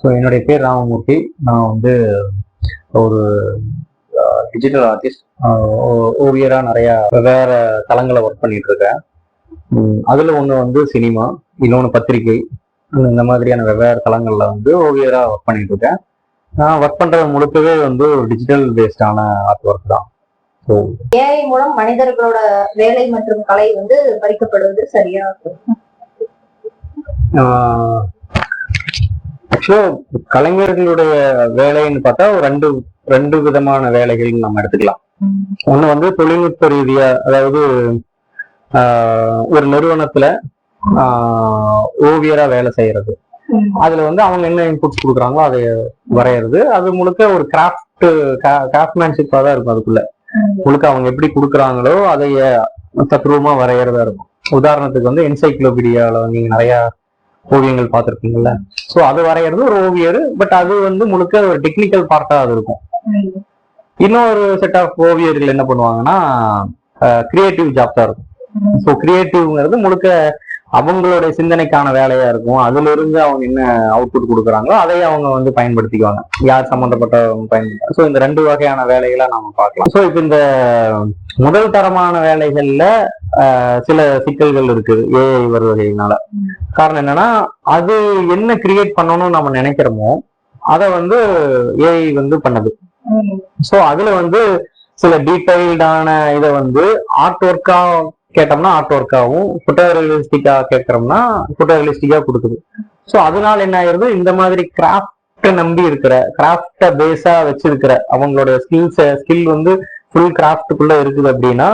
So என்னுடைய பேர் ராமமூர்த்தி. நான் வந்து ஒரு டிஜிட்டல் ஆர்டிஸ்ட் ஓவியராக நிறையா வெவ்வேறு தளங்களை ஒர்க் பண்ணிட்டு இருக்கேன் அதுல ஒன்று வந்து சினிமா இன்னொன்று பத்திரிகை இந்த மாதிரியான வெவ்வேறு தளங்கள்ல வந்து ஓவியராக ஒர்க் பண்ணிட்டு இருக்கேன் நான் ஒர்க் பண்றது முழுக்கவே வந்து ஒரு டிஜிட்டல் பேஸ்டான ஆர்ட் ஒர்க் தான். ஏஐ மூலம் மனிதர்களோட வேலை மற்றும் கலை வந்து பறிக்கப்படுவது சரியா? ஆக்சுவலா கலைஞர்களுடைய வேலைன்னு பார்த்தா ரெண்டு ரெண்டு விதமான வேலைகள் நம்ம எடுத்துக்கலாம். ஒண்ணு வந்து தொழில்நுட்ப ரீதியா அதாவது ஆஹ், ஒரு நிறுவனத்துல ஓவியரா வேலை செய்யறது. அதுல வந்து அவங்க என்ன இன்புட்ஸ் கொடுக்குறாங்களோ அதை வரைகிறது அது முழுக்க ஒரு கிராஃப்ட் கிராஃப்ட்மேன்ஷிப்பா தான் இருக்கும் அதுக்குள்ள. முழுக்க அவங்க எப்படி கொடுக்குறாங்களோ அதை தத்ரூபமா வரைகிறதா இருக்கும். உதாரணத்துக்கு வந்து என்சைக்ளோபீடியால நீங்க நிறைய ஓவியங்கள் பார்த்துருப்பீங்கல்ல? ஸோ அது வரைகிறது ஒரு ஓவியர் பட் அது வந்து முழுக்க ஒரு டெக்னிக்கல் பார்ட்டா அது இருக்கும். இன்னொரு செட் ஆஃப் ஓவியர்கள் என்ன பண்ணுவாங்கன்னா கிரியேட்டிவ் ஜாப் தான் இருக்கும். ஸோ கிரியேட்டிவ்ங்கிறது முழுக்க அவங்களுடைய சிந்தனைக்கான வேலையா இருக்கும். அதுல இருந்து அவங்க என்ன அவுட்புட் கொடுக்குறாங்களோ அதையே அவங்க வந்து பயன்படுத்திக்குவாங்க. யார் சம்மந்தப்பட்டவங்க பயன்படுத்த ஸோ இந்த ரெண்டு வகையான வேலைகளை நாம பார்க்கலாம். ஸோ இப்போ இந்த முதல் தரமான வேலைகள்ல சில சிக்கல்கள் இருக்குது ஏஐ வருவகையினால காரணம் என்னன்னா அது என்ன கிரியேட் பண்ணணும்னு நம்ம நினைக்கிறோமோ அதை வந்து ஏஐ வந்து பண்ணுது. ஸோ அதுல வந்து சில டீடைல்டான இதை வந்து ஆர்ட் ஒர்க்கா கேட்டோம்னா ஆர்ட் ஒர்க்காவும் ஃபோட்டோ ரியலிஸ்டிக்கா கேட்கறோம்னா ஃபோட்டோ ரியலிஸ்டிக்கா கொடுக்குது. ஸோ அதனால என்ன ஆயிருது? இந்த மாதிரி கிராஃப்டை நம்பி இருக்கிற கிராஃப்டை பேஸா வச்சிருக்கிற அவங்களோட ஸ்கில்ஸை ஸ்கில் வந்து ஃபுல் கிராஃப்டுக்குள்ள இருக்குது அப்படின்னா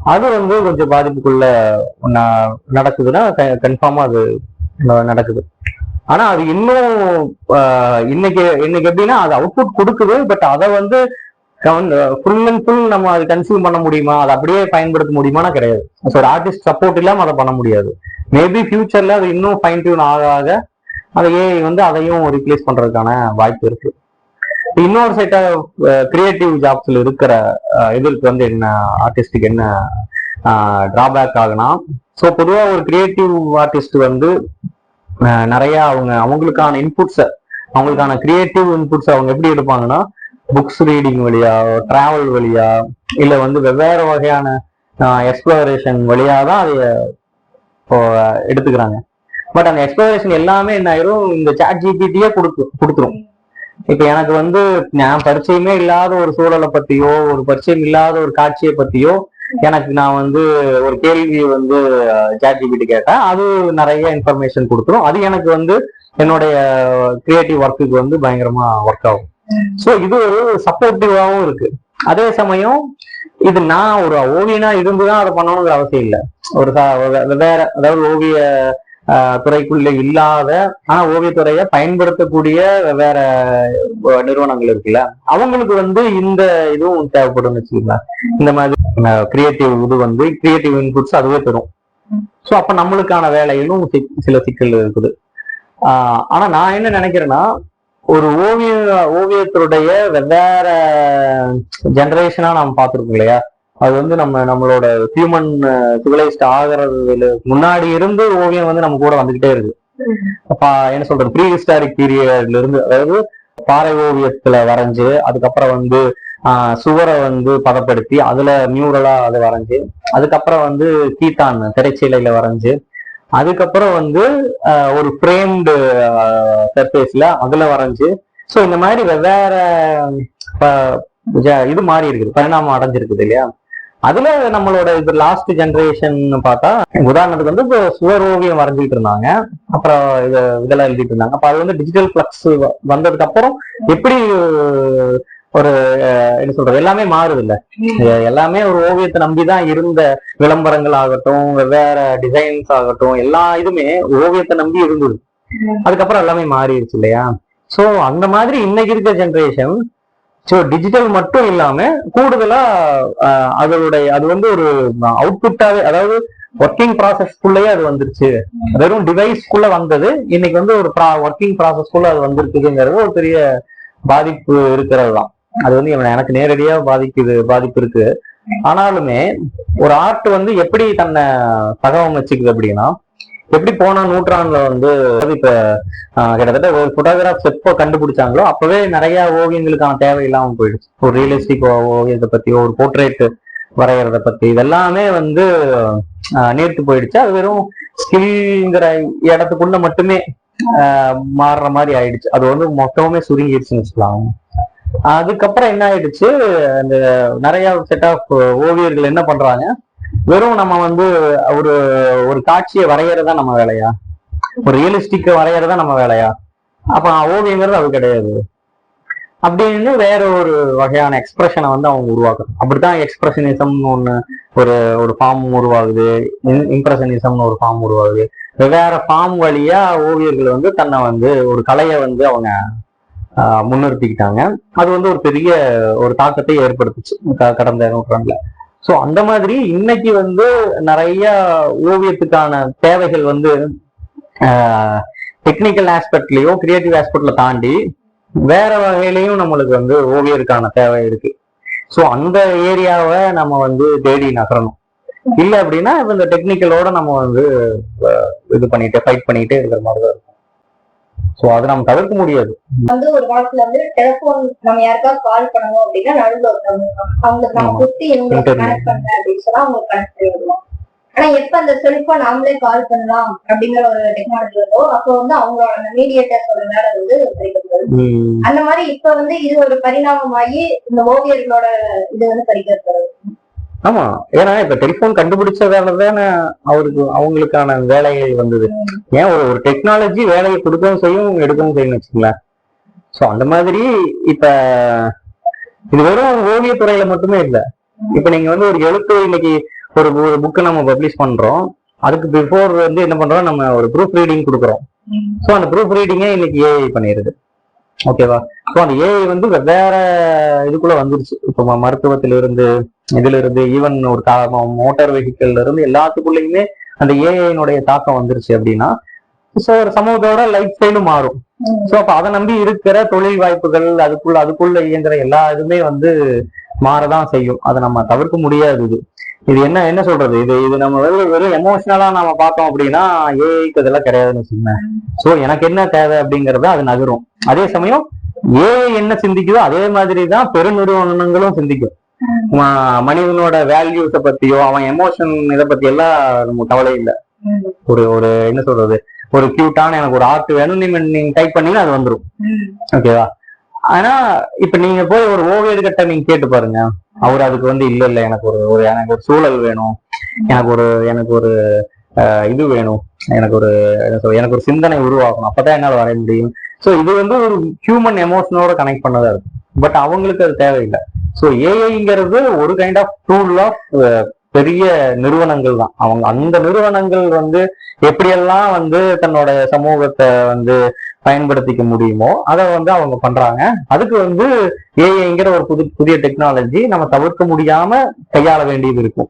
அது வந்து கொஞ்சம் பாதிப்புக்குள்ள நடக்குதுன்னா கன்ஃபார்மா அது நடக்குது. ஆனா அது இன்னும் ஆஹ், இன்னைக்கு இன்னைக்கு எப்படின்னா அது அவுட்புட் கொடுக்குது பட் அதை வந்து ஃபுல் அண்ட் ஃபுல் நம்ம அது கன்சியூம் பண்ண முடியுமா? அதை அப்படியே பயன்படுத்த முடியுமானா கிடையாது. ஸோ ஒரு ஆர்டிஸ்ட் சப்போர்ட் இல்லாம அதை பண்ண முடியாது. மேபி ஃபியூச்சர்ல அது இன்னும் ஃபைன் டியூன் ஆக ஆக அதை ஏஐ வந்து அதையும் ரீப்ளேஸ் பண்றதுக்கான வாய்ப்பு இருக்கு. இன்னொரு செட் கிரியேட்டிவ் ஜாப்ஸ்ல இருக்கிற இதற்கு வந்து என்ன ஆர்டிஸ்டுக்கு என்ன டிராபேக் ஆகுனா ஸோ பொதுவாக ஒரு கிரியேட்டிவ் ஆர்டிஸ்ட் வந்து நிறைய அவங்க அவங்களுக்கான இன்புட்ஸை அவங்களுக்கான கிரியேட்டிவ் இன்புட்ஸ் அவங்க எப்படி எடுப்பாங்கன்னா புக்ஸ் ரீடிங் வழியா டிராவல் வழியா இல்ல வந்து வெவ்வேறு வகையான எக்ஸ்ப்ளோரேஷன் வழியா தான் அதை இப்போ எடுத்துக்கிறாங்க. பட் அந்த எக்ஸ்ப்ளோரேஷன் எல்லாமே என்ன ஆயிரும் இந்த சாட் ஜிபிடியே கொடுத்து கொடுத்துரும். இப்ப எனக்கு வந்து நான் பரிச்சயமே இல்லாத ஒரு சூழலை பத்தியோ ஒரு பரிச்சயம் இல்லாத ஒரு காட்சியை பத்தியோ எனக்கு நான் வந்து ஒரு கேள்வி வந்து சாட் கேட்டேன். அது நிறைய இன்ஃபர்மேஷன் கொடுத்துரும். அது எனக்கு வந்து என்னுடைய கிரியேட்டிவ் ஒர்க்குக்கு வந்து பயங்கரமா ஒர்க் ஆகும். சோ இது ஒரு சப்போர்ட்டிவாகவும் இருக்கு. அதே சமயம் இது நான் ஒரு ஓவியனா இருந்துதான் அதை பண்ணணுங்கிற அவசியம் இல்லை. ஒரு வேற அதாவது ஓவிய துறைக்குள்ள இல்லாத ஆனா ஓவியத்துறையை பயன்படுத்தக்கூடிய வேற நிறுவனங்கள் இருக்குல்ல? அவங்களுக்கு வந்து இந்த இதுவும் தேவைப்படும் வச்சுக்கலாம் இந்த மாதிரி கிரியேட்டிவ் இது வந்து கிரியேட்டிவ் இன்புட்ஸ் அதுவே தரும். ஸோ அப்ப நம்மளுக்கான வேலையிலும் சில சிக்கல் இருக்குது. ஆஹ், ஆனா நான் என்ன நினைக்கிறேன்னா ஒரு ஓவிய ஓவியத்துடைய வெவ்வேறு ஜெனரேஷனா நம்ம பார்த்துருக்கோம் இல்லையா? அது வந்து நம்ம நம்மளோட ஹியூமன் சிவிலைஸ்ட் ஆகிறதுல முன்னாடி இருந்து ஓவியம் வந்து நம்ம கூட வந்துகிட்டே இருக்கு. அப்ப என்ன சொல்றது? ப்ரீ ஹிஸ்டாரிக் பீரியட்ல இருந்து அதாவது பாறை ஓவியத்துல வரைஞ்சு அதுக்கப்புறம் வந்து சுவரை வந்து பதப்படுத்தி அதுல மியூரலா அது வரைஞ்சு அதுக்கப்புறம் வந்து கீத்தான் திரைச்சீலையில வரைஞ்சு அதுக்கப்புறம் வந்து ஒரு ஃப்ரேம்டு சர்ஃபேஸ்ல அதுல வரைஞ்சு ஸோ இந்த மாதிரி வெவ்வேறு இது மாறி இருக்குது. பரிணாமம் அடைஞ்சிருக்குது இல்லையா? அதுல நம்மளோட இது லாஸ்ட் ஜெனரேஷன் பார்த்தா உதாரணத்துக்கு வந்து இப்போ சுவர் ஓவியம் வரைஞ்சிட்டு இருந்தாங்க. அப்புறம் இத இதெல்லாம் எழுதிட்டு இருந்தாங்க. அப்ப அது வந்து டிஜிட்டல் பிளக்ஸ் வந்ததுக்கு அப்புறம் எப்படி ஒரு என்ன சொல்றது எல்லாமே மாறுது இல்ல எல்லாமே ஒரு ஓவியத்தை நம்பிதான் இருந்த விளம்பரங்கள் ஆகட்டும் வெவ்வேறு டிசைன்ஸ் ஆகட்டும் எல்லா இதுமே ஓவியத்தை நம்பி இருந்தது. அதுக்கப்புறம் எல்லாமே மாறிடுச்சு இல்லையா? சோ அந்த மாதிரி இன்னைக்கு இருக்க ஜெனரேஷன் ஸோ டிஜிட்டல் மட்டும் இல்லாம கூடுதலா அதனுடைய அது வந்து ஒரு அவுட்புட்டாவே அதாவது ஒர்க்கிங் ப்ராசஸ்க்குள்ளேயே அது வந்துருச்சு. வெறும் டிவைஸ்க்குள்ள வந்தது. இன்னைக்கு வந்து ஒரு ஒர்க்கிங் ப்ராசஸ்க்குள்ள அது வந்திருக்குதுங்கிறது ஒரு பெரிய பாதிப்பு இருக்கிறது தான் அது வந்து எனக்கு நேரடியா பாதிக்குது பாதிப்பு இருக்கு. ஆனாலுமே ஒரு ஆர்ட் வந்து எப்படி தன்னை தகவம் வச்சுக்குது அப்படின்னா எப்படி போன நூற்றாண்டுல வந்து இப்ப கிட்டத்தட்ட ஒரு போட்டோகிராஃப் எப்போ கண்டுபிடிச்சாங்களோ அப்பவே நிறைய ஓவியங்களுக்கான தேவை இல்லாம போயிடுச்சு. ஒரு ரியலிஸ்டிக் ஓவியத்தை பத்தி ஒரு போர்ட்ரேட் வரைகிறத பத்தி இதெல்லாமே வந்து நேர்த்து போயிடுச்சு. அது வெறும் ஸ்கில்ங்கிற இடத்துக்குள்ள மட்டுமே மாறுற மாதிரி ஆயிடுச்சு. அது வந்து மொத்தமுமே சுருங்கிடுச்சுன்னு வச்சுக்கலாம் அதுக்கப்புறம் என்ன ஆயிடுச்சு? அந்த நிறைய செட் ஆஃப் ஓவியர்கள் என்ன பண்றாங்க? வெறும் நம்ம வந்து ஒரு ஒரு காட்சியை வரைகிறதா நம்ம வேலையா? ஒரு ரியலிஸ்டிக்கை வரையறதா நம்ம வேலையா? அப்ப ஓவியங்கிறது அது கிடையாது. அப்படின்னு வேற ஒரு வகையான எக்ஸ்பிரஷனை வந்து அவங்க உருவாக்குறாங்க. அப்படித்தான் எக்ஸ்பிரஷனிசம்னு ஒண்ணு ஒரு ஒரு ஃபார்ம் உருவாகுது. இம்ப்ரெஷனிசம்னு ஒரு ஃபார்ம் உருவாகுது. வெவ்வேறு ஃபார்ம் வழியா ஓவியர்கள் வந்து தன்னை வந்து ஒரு கலையை வந்து அவங்க முன்னிறுத்திக்கிட்டாங்க. அது வந்து ஒரு பெரிய ஒரு தாக்கத்தை ஏற்படுத்துச்சு. கடந்த நூற்றாண்டுல. ஸோ அந்த மாதிரி இன்னைக்கு வந்து நிறைய ஓவியத்துக்கான தேவைகள் வந்து டெக்னிக்கல் ஆஸ்பெக்ட்லயோ கிரியேட்டிவ் ஆஸ்பெக்ட்ல தாண்டி வேற வகையிலையும் நம்மளுக்கு வந்து ஓவியருக்கான தேவை இருக்கு. ஸோ அந்த ஏரியாவை நம்ம வந்து தேடி நகரணும். இல்லை அப்படின்னா இந்த டெக்னிக்கலோட நம்ம வந்து இது பண்ணிட்டு ஃபைட் பண்ணிட்டு இருக்கிற மாதிரி தான் இருக்கும். சோ அதை நம்ம தவிர்க்க முடியாது வந்து ஒரு காலத்துல வந்து டெலிபோன் நம்ம யாருக்காவது கால் பண்ணணும் அப்படின்னா நடுவில். அவங்களுக்கு நம்ம. குத்தி இவங்களுக்கு. கனெக்ட் பண்ண அப்படின்னு சொன்னா அவங்களுக்கு கனெக்ட் பண்ணி விடுவோம் ஆனா எப்ப அந்த செல்போன் நாமளே கால் பண்ணலாம் அப்படிங்கிற ஒரு டெக்னாலஜி வந்தோ அப்போ வந்து அவங்களோட அந்த மீடியேட்டர்ஸோட வேலை வந்து அந்த மாதிரி இப்ப வந்து இது ஒரு பரிணாமமாகி இந்த ஓவியர்களோட இது வந்து பறிக்கப்படுது ஆமா. ஏன்னா இப்ப டெலிபோன் கண்டுபிடிச்ச தானே அவருக்கு அவங்களுக்கான வேலைகள் வந்தது. ஏன் ஒரு ஒரு டெக்னாலஜி வேலையை கொடுக்கவும் செய்யும் எடுக்கவும் செய்யும் வச்சுங்களேன் சோ அந்த மாதிரி இப்ப இது வெறும் ஓவியத்துறையில மட்டுமே இல்ல. இப்ப நீங்க வந்து ஒரு எழுத்து இன்னைக்கு ஒரு ஒரு புக்கை நம்ம பப்ளிஷ் பண்றோம். அதுக்கு பிஃபோர் வந்து என்ன பண்றோம்? நம்ம ஒரு ப்ரூஃப் ரீடிங் கொடுக்குறோம். ஸோ அந்த ப்ரூஃப் ரீடிங்கே இன்னைக்கு ஏஐ பண்ணிடுது. ஓகேவா ஸோ அந்த ஏஐ வந்து வேற இதுக்குள்ள வந்துருச்சு. இப்போ மருத்துவத்திலிருந்து இதுல இருந்து ஈவன் ஒரு மோட்டார் வெஹிக்கிள்ல இருந்து எல்லாத்துக்குள்ளயுமே அந்த ஏஐனுடைய தாக்கம் வந்துருச்சு அப்படின்னா ஸோ ஒரு சமூகத்தோட லைஃப் ஸ்டைலும் மாறும். ஸோ அப்ப அதை நம்பி இருக்கிற தொழில் வாய்ப்புகள் அதுக்குள்ள அதுக்குள்ள இயங்குற எல்லா இதுமே வந்து மாறதான் செய்யும். அதை நம்ம தவிர்க்க முடியாது இது. இது என்ன என்ன சொல்றது? இது இது நம்ம வெறும் வெறும் எமோஷனலா நம்ம பார்த்தோம் அப்படின்னா ஏஐக்கு இதெல்லாம் கிடையாதுன்னு வச்சுக்கோங்க ஸோ எனக்கு என்ன தேவை அப்படிங்கறத அது நகரும். அதே சமயம் ஏஐ என்ன சிந்திக்குதோ அதே மாதிரி தான் பெருநிறுவனங்களும் சிந்திக்கும். மனிதனோட வேல்யூஸை பத்தியோ அவன் எமோஷன் இதை பத்தி எல்லாம் நம்ம கவலை இல்லை. ஒரு ஒரு என்ன சொல்றது? ஒரு கியூட்டான எனக்கு ஒரு ஆர்ட் வேணும் நீங்க நீங்க டைப் பண்ணீங்கன்னா அது வந்துரும். ஓகேவா ஆனா இப்ப நீங்க போய் ஒரு ஓவியர்கிட்ட நீங்க கேட்டு பாருங்க. அவர் அதுக்கு வந்து இல்ல இல்ல எனக்கு ஒரு ஒரு எனக்கு ஒரு சூழல் வேணும். எனக்கு ஒரு எனக்கு ஒரு இது வேணும். எனக்கு ஒரு எனக்கு ஒரு சிந்தனை உருவாகணும். அப்பதான் என்னால் வரைய முடியும். சோ இது வந்து ஒரு ஹியூமன் எமோஷனோட கனெக்ட் பண்ணதா இருக்கும். பட் அவங்களுக்கு அது தேவையில்லை. ஸோ ஏஐங்கிறது ஒரு கைண்ட் ஆஃப் டூல் ஆஃப் பெரிய நிறுவனங்கள் தான். அவங்க அந்த நிறுவனங்கள் வந்து எப்படியெல்லாம் வந்து தன்னோட சமூகத்தை வந்து பயன்படுத்திக்க முடியுமோ அதை வந்து அவங்க பண்றாங்க. அதுக்கு வந்து ஏஐங்கிற ஒரு புது புதிய டெக்னாலஜி நம்ம தவிர்க்க முடியாம கையாள வேண்டியது இருக்கும்.